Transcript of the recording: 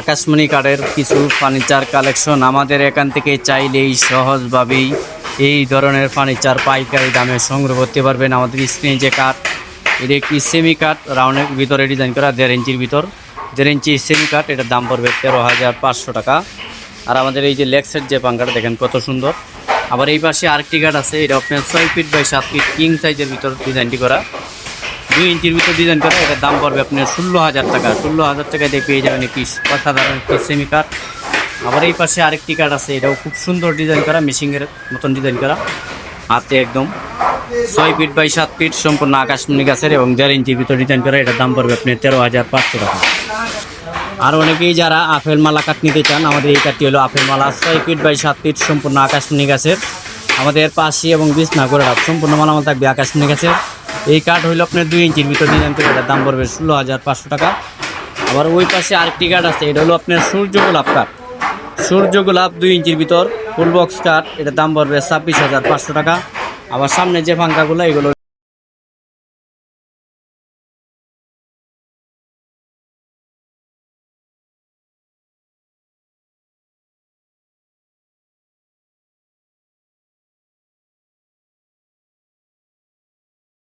আকাশমণি কাঠের কিছু ফার্নিচার কালেকশন আমাদের এখান থেকে চাইলেই সহজভাবেই এই ধরনের ফার্নিচার পাইকারি দামে সংগ্রহ করতে পারবেন আমাদের স্ক্রিনে যে কাঠ। এটা একটি সেমি কাঠ রাউন্ডের ভিতরে ডিজাইন করা দেড় ইঞ্চির ভিতর। দেড় ইঞ্চি সেমি কাঠ, এটার দাম পড়বে তেরো হাজার পাঁচশো টাকা। আর আমাদের এই যে লেগসের যে পাঙ্কাটা, দেখেন কত সুন্দর। আবার এই পাশে আরেকটি কাঠ আছে, এটা আপনার ছয় ফিট বাই সাত ফিট কিং সাইজের ভিতর ডিজাইনটি করা। দুই ইঞ্চির ভিতর ডিজাইন করা, এটার দাম পড়বে আপনার ষোলো হাজার টাকা। ষোলো হাজার টাকায় দিয়ে পেয়ে যাবেন একটি অসাধারণ একটি সেমি কাঠ আবার এই পাশে আরেকটি কাঠ আছে, এটাও খুব সুন্দর ডিজাইন করা মেশিংয়ের মতন ডিজাইন করা। হাতে একদম ছয় ফিট বাই সাত ফিট সম্পূর্ণ আকাশমণি গাছের এবং দেড় ইঞ্চির ভিতর ডিজাইন করা, এটার দাম পড়বে আপনার তেরো হাজার পাঁচশো টাকা। আর অনেকেই যারা আপেল মালা কাঠ নিতে চান, আমাদের এই কাঠটি হলো আপেল মালা, ছয় ফিট বাই সাত ফিট সম্পূর্ণ আকাশমণি গাছের। আমাদের পাশে এবং বিছনা করে সম্পূর্ণ মালামাল থাকবে আকাশমণি গাছের। এই কাঠ হইল আপনার দুই ইঞ্চির ভিতর দিন আনতে এটার দাম পড়বে ষোলো হাজার পাঁচশো টাকা। আবার ওই পাশে আরেকটি কাঠ আছে, এটা হলো আপনার সূর্য গোলাপ কাঠ সূর্য গোলাপ দুই ইঞ্চির ভিতর ফুল বক্স কাঠ এটার দাম পড়বে ছাব্বিশ হাজার পাঁচশো টাকা। আবার সামনে যে ফাঙ্কাগুলো, এগুলো